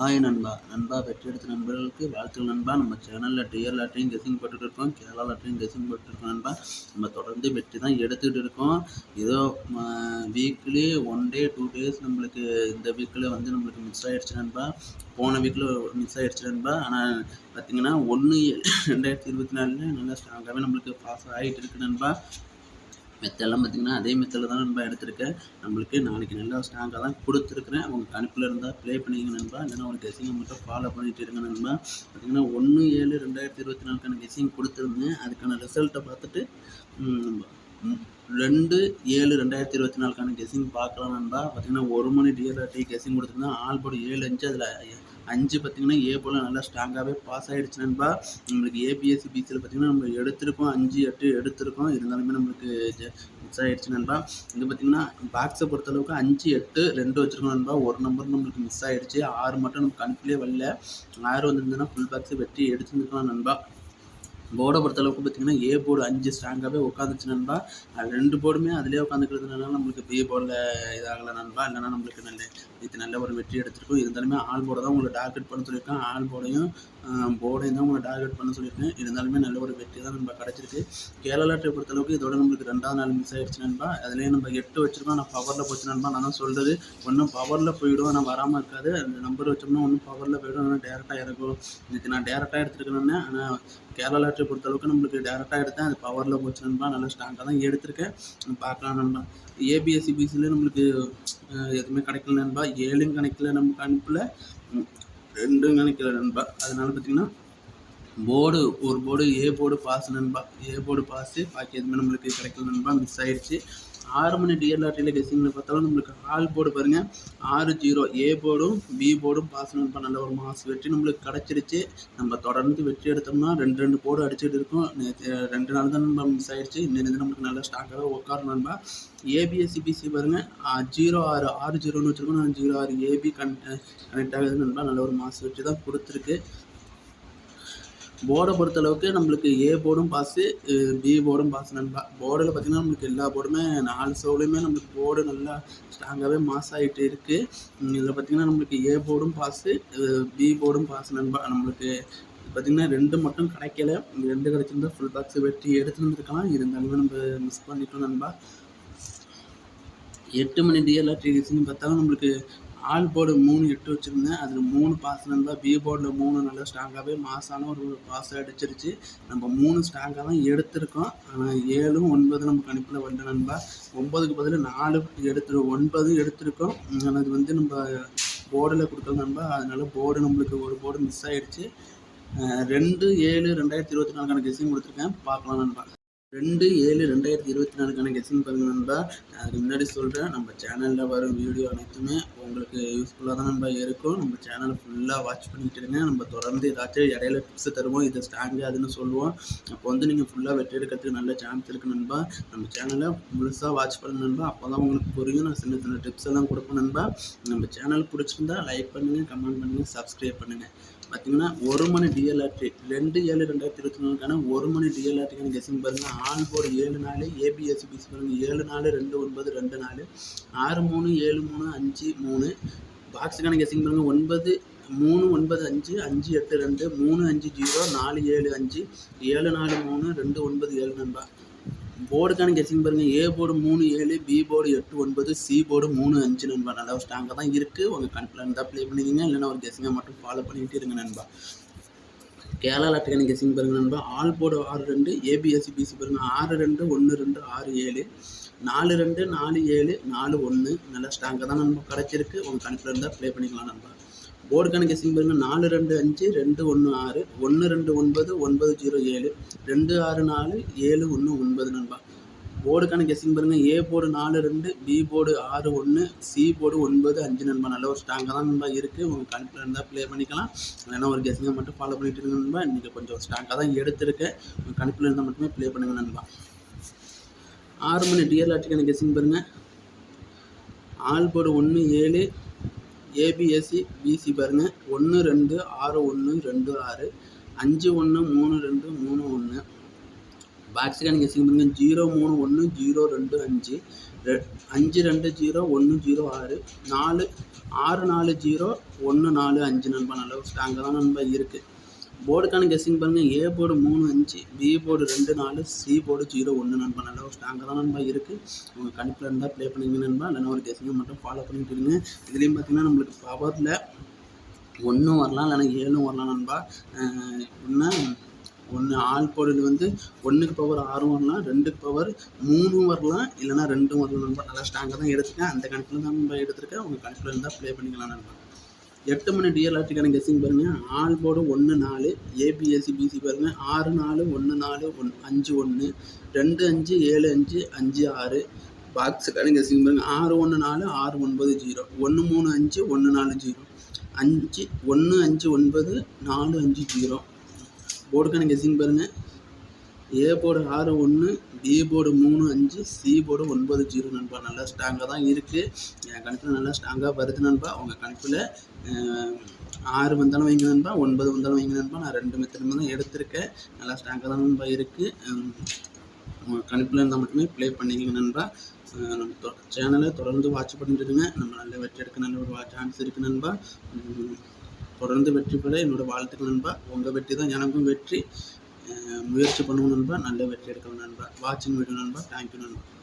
Hi நண்பா. நண்பா பெற்றெடுத்த நண்பர்களுக்கு வாழ்த்துக்கள் நண்பா. நம்ம சேனலில் டிஎல் லாட்ரியும் கெஸிங் போட்டுட்டு இருக்கோம் கேரளா லாட்ரியும் கெஸிங் போட்டுருக்கோம் நண்பா. நம்ம தொடர்ந்து வெற்றி தான் எடுத்துக்கிட்டு இருக்கோம். ஏதோ weekly one day two days நம்மளுக்கு இந்த வீக்கில் வந்து நம்மளுக்கு மிஸ் ஆகிடுச்சு நண்பா. போன வீக்கில் மிஸ் ஆகிடுச்சு நண்பா. ஆனால் பார்த்தீங்கன்னா ஒன்று ரெண்டாயிரத்தி இருபத்தி நாலில் நல்லா ஸ்ட்ராங்காகவே நம்மளுக்கு பாஸ் ஆகிட்டு இருக்கு நண்பா. மெத்தெல்லாம் பார்த்திங்கன்னா அதே மெத்தடில் தான் நண்பா எடுத்திருக்கேன் நம்மளுக்கு நாளைக்கு நல்லா ஸ்ட்ராங்காக தான் கொடுத்துருக்குறேன். உங்கள் கணிப்பில் இருந்தால் ப்ளே பண்ணிங்க நண்பா. இல்லைன்னா உங்களுக்கு கெஸிங்கை மட்டும் ஃபாலோ பண்ணிகிட்டு இருங்க நண்பா. பார்த்திங்கன்னா ஒன்று ஏழு ரெண்டாயிரத்தி இருபத்தி நாலுக்கான கெஸிங் கொடுத்துருந்தேன். அதுக்கான ரிசல்ட்டை பார்த்துட்டு ரெண்டு ஏழு ரெண்டாயிரத்தி இருபத்தி நாலுக்கான கெஸிங் பார்க்கலாம் நண்பா. பார்த்திங்கன்னா ஒரு மணி டிஎல்ஆர்டி கெஸிங் கொடுத்துருந்தேன். ஆல் ஏழு அஞ்சு அதில் அஞ்சு பார்த்திங்கன்னா ஏ போல் நல்லா ஸ்ட்ராங்காகவே பாஸ் ஆகிடுச்சு நண்பா. நம்மளுக்கு ஏபிஎஸ்சி பிசியில் பார்த்திங்கன்னா நம்ம எடுத்திருக்கோம். அஞ்சு எட்டு எடுத்திருக்கோம். இருந்தாலுமே நம்மளுக்கு மிஸ் ஆகிடுச்சு நண்பா. இது பார்த்திங்கன்னா பாக்ஸை பொறுத்தளவுக்கு அஞ்சு எட்டு ரெண்டு வச்சுருக்கோம் நண்பா. ஒரு நம்பர் நம்மளுக்கு மிஸ் ஆகிடுச்சு ஆறு மட்டும் நம்ம கணக்குலேயே வரல. ஆறு வந்திருந்ததுன்னா ஃபுல் பாக்ஸை வெட்டி எடுத்துருந்துக்கலாம் நண்பா. போர்டை பொறுத்தளவுக்கு பார்த்திங்கன்னா ஏ போர்டு அஞ்சு ஸ்ட்ராங்காகவே உட்காந்துச்சு நண்பா. அது ரெண்டு போர்டுமே அதிலே உட்காந்துக்கிறதுனால நம்மளுக்கு பி போர்டில் இதாகலை நண்பா. இல்லைனா நம்மளுக்கு நல்ல இது நல்ல ஒரு வெற்றி எடுத்திருக்கும். இருந்தாலுமே ஆல் போர்டை தான் உங்களுக்கு டார்கெட் பண்ண சொல்லியிருக்கேன். ஆல் போர்டையும் போர்டையும் தான் உங்களை டார்கெட் பண்ண சொல்லியிருக்கேன். இருந்தாலுமே நல்ல ஒரு வெற்றி தான் நம்ம கிடச்சிருக்கு. கேரளாட்டை பொறுத்தளவுக்கு இதோட நம்மளுக்கு ரெண்டாவது நாள் மிஸ் ஆகிடுச்சு நண்பா. அதுலேயே நம்ம எட்டு வச்சுருக்கோம். நான் பவரில் போச்சு நண்பா. நான் தான் சொல்கிறது ஒன்றும் பவரில் போயிடும். ஆனால் வராமல் இருக்காது. அந்த நம்பர் வச்சோம்னா ஒன்றும் பவரில் போயிடும். ஆனால் டேரெக்டாக இறக்கும் இதுக்கு நான் டேரெக்டாக எடுத்துருக்கேன்னு ஆனால் கேரளா லாட்ரி பொறுத்தளவுக்கு நம்மளுக்கு டேரெக்டாக எடுத்தேன். அது பவரில் போச்சு நண்பா. நல்லா ஸ்ட்ராங்காக தான் எடுத்திருக்கேன். பார்க்கலாம் நண்பா. ஏபிஎஸ்சி பிசியில் நம்மளுக்கு எதுவுமே கிடைக்கல நண்பா. ஏழும் கிடைக்கல நம்ம அனுப்பில் ரெண்டும் நினைக்கல நண்பா. அதனால பார்த்தீங்கன்னா போர்டு ஒரு போர்டு ஏ போர்டு பாஸ் நண்பா. ஏ போர்டு பாஸு பாக்கி எதுவுமே நம்மளுக்கு கிடைக்கல நண்பா. மிஸ் ஆயிடுச்சு. ஆறு மணி டிஎல்ஆர்டியில் கெஸிங்கில் பார்த்தாலும் நம்மளுக்கு ஆல் போர்டு பாருங்கள் ஆறு ஜீரோ ஏ போர்டும் பி போர்டும் பாஸ் பண்ண நல்ல ஒரு மாஸ் வெற்றி நம்மளுக்கு கிடச்சிருச்சு. நம்ம தொடர்ந்து வெற்றி எடுத்தோம்னா ரெண்டு ரெண்டு போர்டு அடிச்சுட்டு இருக்கோம். ரெண்டு நாள் தான் நம்ம மிஸ் ஆயிடுச்சு. இன்னும் நம்மளுக்கு நல்லா ஸ்டாக்காக உட்காரணும் நண்பா. ஏபிஎஸ்சிபிசி பாருங்கள் ஜீரோ ஆறு ஆறு ஜீரோன்னு வச்சுருக்கோம். நான் ஜீரோ ஆறு ஏபி கன் கனெக்ட் ஆகுது நண்பா. நல்ல ஒரு மாஸ் வெற்றி தான் கொடுத்துருக்கு. போர்டை பொறுத்தளவுக்கு நம்மளுக்கு ஏ போர்டும் பாஸு பி போர்டும் பாஸ் நண்பா. போர்டில் பார்த்திங்கன்னா நம்மளுக்கு எல்லா போர்டுமே நாலு சோலையுமே நம்மளுக்கு போர்டு நல்லா ஸ்ட்ராங்காகவே மாஸ் ஆகிட்டு இருக்குது இதில் பார்த்திங்கன்னா நம்மளுக்கு ஏ போர்டும் பாஸு பி போர்டும் பாஸ் நண்பா. நம்மளுக்கு பார்த்திங்கன்னா ரெண்டு மட்டும் கிடைக்கல. ரெண்டு கிடச்சிருந்தா ஃபுல் பாக்ஸ் வெட்டி எடுத்துருந்துருக்கலாம் இருந்தாலுமே நம்ம மிஸ் பண்ணிட்டோம் நண்பா. எட்டு மணி டிஎல்ஆர் பார்த்தாலும் நம்மளுக்கு ஆல் போர்டு மூணு எட்டு வச்சுருந்தேன். அதில் மூணு பாஸ் நண்பா பி போர்டில் மூணு நல்லா ஸ்ட்ராங்காகவே மாசான ஒரு பாஸ் அடிச்சிருச்சு. நம்ம மூணு ஸ்ட்ராங்காக தான் எடுத்திருக்கோம். ஆனால் ஏழும் ஒன்பது நம்ம கணிப்பில் வரல நண்பா ஒம்பதுக்கு பதில் நாலு எடுத்துரு ஒன்பது எடுத்திருக்கோம். ஆனால் அது வந்து நம்ம போர்டில் கொடுத்தது நண்பா அதனால் போர்டு நம்மளுக்கு ஒரு போர்டு மிஸ் ஆகிடுச்சு ரெண்டு ஏழு ரெண்டாயிரத்தி இருபத்தி நாலுக்கான கெஸிங் கொடுத்துருக்கேன். பார்க்கலாம் நண்பா. ரெண்டு ஏழு ரெண்டாயிரத்தி இருபத்தி நாலுக்கான கெஸிங் பாருங்க நண்பா. அதுக்கு முன்னாடி சொல்கிறேன் நம்ம சேனலில் வரும் வீடியோ அனைத்துமே உங்களுக்கு யூஸ்ஃபுல்லாக தான் நண்பா இருக்கும். நம்ம சேனலை ஃபுல்லாக வாட்ச் பண்ணிக்கிட்டுருங்க நம்ம தொடர்ந்து ஏதாச்சும் இடையில டிப்ஸ் தருவோம் இதை ஸ்ட்ராங்கு அதுன்னு சொல்லுவோம். அப்போ வந்து நீங்கள் ஃபுல்லாக வெற்றி எடுக்கிறதுக்கு நல்ல சான்ஸ் இருக்குது நண்பா. நம்ம சேனலை முழுசாக வாட்ச் பண்ண நண்பா. அப்போ தான் உங்களுக்கு புரியும். நான் சின்ன சின்ன டிப்ஸ் எல்லாம் கொடுப்பேன் நண்பா. நம்ம சேனல் பிடிச்சிருந்தா லைக் பண்ணுங்கள் கமெண்ட் பண்ணுங்கள் சப்ஸ்கிரைப் பண்ணுங்கள் பார்த்தீங்கன்னா ஒரு மணி டிஎல்ஆர்டி ரெண்டு ஏழு ரெண்டாயிரத்தி இருபத்தி நாலுக்கான ஒரு மணி டிஎல்ஆர்டிக்கான கெஸிங் பாருங்கள் ஆல் போர்டு ஏழு நாலு ஏபிஎஸ்சி பிசி பாருங்கள் ஏழு நாலு ரெண்டு ஒன்பது ரெண்டு நாலு. ஆறு மூணு ஏழு மூணு அஞ்சு மூணு. பாக்ஸுக்கான கெஸிங் பாருங்கள் ஒன்பது மூணு ஒன்பது அஞ்சு அஞ்சு எட்டு ரெண்டு மூணு அஞ்சு ஜீரோ நாலு ஏழு அஞ்சு ஏழு நாலு மூணு ரெண்டு ஒன்பது ஏழு நண்பா. போர்டுக்கான கெஸிங் பாருங்கள் ஏ போர்டு மூணு ஏழு பி போர்டு எட்டு ஒன்பது சி போர்டு மூணு அஞ்சு நண்பா. நல்லா ஸ்ட்ராங்காக தான் இருக்குது உங்கள் கணக்கில் இருந்தால் ப்ளே பண்ணிக்கிங்க இல்லைன்னா ஒரு கெஸிங்காக மட்டும் ஃபாலோ பண்ணிக்கிட்டு இருங்க நண்பா. கேரளா லாட்டுக்கான கெஸிங் பாருங்கள் நண்பா. ஆல் போர்டு ஆறு ரெண்டு ஏபிஎஸ்சி பிசி பாருங்கள் ஆறு ரெண்டு ஒன்று ரெண்டு ஆறு ஏழு. நாலு ரெண்டு நாலு ஏழு நாலு ஒன்று நல்லா ஸ்ட்ராங்காக தான் நண்பா கிடச்சிருக்கு. உங்கள் கணக்கில் இருந்தால் ப்ளே பண்ணிக்கலாம் நண்பா. போர்டு கணக்கு கெஸிங் பாருங்கள் நாலு ரெண்டு அஞ்சு ரெண்டு ஒன்று ஆறு. ஒன்று ரெண்டு ஒன்பது ஒன்பது ஜீரோ ஏழு. ரெண்டு ஆறு நாலு ஏழு ஒன்று ஒன்பது நண்பா. போர்டு கணக்கு கெஸிங் பாருங்கள் ஏ போர்டு நாலு ரெண்டு பி போர்டு ஆறு ஒன்று சி போர்டு ஒன்பது அஞ்சு நண்பா. நல்ல ஒரு ஸ்ட்ராங்காக தான் நண்பா இருக்குது உங்கள் கணக்கில் இருந்தால் ப்ளே பண்ணிக்கலாம். இல்லைன்னா ஒரு கெஸிங்கை மட்டும் ஃபாலோ பண்ணிட்டு இருங்க நண்பா. இன்றைக்கி கொஞ்சம் ஸ்ட்ராங்காக தான் எடுத்திருக்கேன் உங்கள் கணக்கில் இருந்தால் மட்டுமே ப்ளே பண்ணுங்கள் நண்பா. ஆறு மணி டிஎல் ஆட்சிக்கான கெஸ்ஸிங் பாருங்கள் ஆல் போர்டு ஒன்று ஏழு ஏபிஎஸ்சி பிசி பாருங்கள் ஒன்று ரெண்டு ஆறு ஒன்று ரெண்டு ஆறு. அஞ்சு ஒன்று மூணு ரெண்டு மூணு ஒன்று பாக்ஸுக்கான கெஸ்ஸிங் பண்ணுங்கள் ஜீரோ மூணு ஒன்று ஜீரோ ரெண்டு அஞ்சு ரெ அஞ்சு ரெண்டு ஜீரோ ஒன்று ஜீரோ ஆறு நாலு ஆறு நாலு ஜீரோ ஒன்று நாலு அஞ்சு நண்பா. நல்ல ஸ்ட்ராங்காக தான் நண்பா இருக்குது போர்டுக்கான கெஸ்ஸிங் பாருங்கள் ஏ போர்டு மூணு அஞ்சு பி போர்டு ரெண்டு நாலு சி போர்டு ஜீரோ ஒன்று நண்பா. நல்ல ஒரு ஸ்ட்ராங்காக தான் நண்பா இருக்குது உங்கள் கணிப்பில் இருந்தால் ப்ளே பண்ணுங்க நண்பா. இல்லைன்னா ஒரு கெஸ்ஸிங்கை மட்டும் ஃபாலோ பண்ணிட்டு இருங்க இதுலேயும் பார்த்தீங்கன்னா நம்மளுக்கு பவரில் ஒன்றும் வரலாம் இல்லைன்னா ஏழும் வரலாம் நண்பா. என்ன ஒன்று ஆல் பொருள் வந்து ஒன்றுக்கு பவர் ஆறும் வரலாம் ரெண்டுக்கு பவர் மூணும் வரலாம் இல்லைன்னா ரெண்டும் வரலாம். நண்பா நல்லா ஸ்ட்ராங்காக தான் எடுத்துருக்கேன். அந்த கணக்கில் தான் நம்ம எடுத்துருக்கேன். உங்கள் கணக்கில் இருந்தால் ப்ளே பண்ணிக்கலாம் நண்பா. எட்டு மணி டிஎல்ஆர்டிக்கான கெஸ்ஸிங் பாருங்கள் ஆல் போர்டு ஒன்று நாலு ஏபிஎஸ்சி பிசி பாருங்கள் ஆறு நாலு ஒன்று நாலு ஒன் அஞ்சு ஒன்று ரெண்டு அஞ்சு ஏழு அஞ்சு அஞ்சு ஆறு. பாக்ஸுக்கான கெஸ்ஸிங் பாருங்கள் ஆறு ஒன்று நாலு ஆறு ஒன்பது ஜீரோ ஒன்று மூணு அஞ்சு ஒன்று நாலு ஜீரோ அஞ்சு ஒன்று அஞ்சு ஒன்பது நாலு அஞ்சு ஜீரோ போர்டுக்கான கெஸிங் பாருங்கள் ஏ போர்டு ஆறு ஒன்று பி போர்டு மூணு அஞ்சு சி போர்டு ஒன்பது ஜீரோ நண்பா. நல்லா ஸ்ட்ராங்காக தான் இருக்குது என் கணக்கில் நல்லா ஸ்ட்ராங்காக வருது நண்பா. உங்கள் கணக்கில் ஆறு வந்தாலும் வைங்க நண்பா ஒன்பது வந்தாலும் வைங்க நண்பா. நான் ரெண்டு மெத்தட் தான் எடுத்திருக்கேன். நல்லா ஸ்ட்ராங்காக தான் நண்பா இருக்குது உங்கள் கணிப்பில் இருந்தால் மட்டுமே ப்ளே பண்ணிக்கங்க நண்பா. நம்ம தொ சேனலை தொடர்ந்து வாட்ச் பண்ணிட்டு இருங்க. நம்ம நல்ல வெற்றி எடுக்க நல்ல ஒரு சான்ஸ் இருக்குது நண்பா. தொடர்ந்து வெற்றி பெற என்னோட வாழ்த்துக்கள் நண்பா. உங்கள் வெற்றி தான் எனக்கும் வெற்றி. முயற்சி பண்ணுவோம் நண்பா. நல்ல வெற்றி எடுக்கணும் நண்பா. வாட்சிங் வீடியோ நண்பா. தேங்க்யூ நண்பா.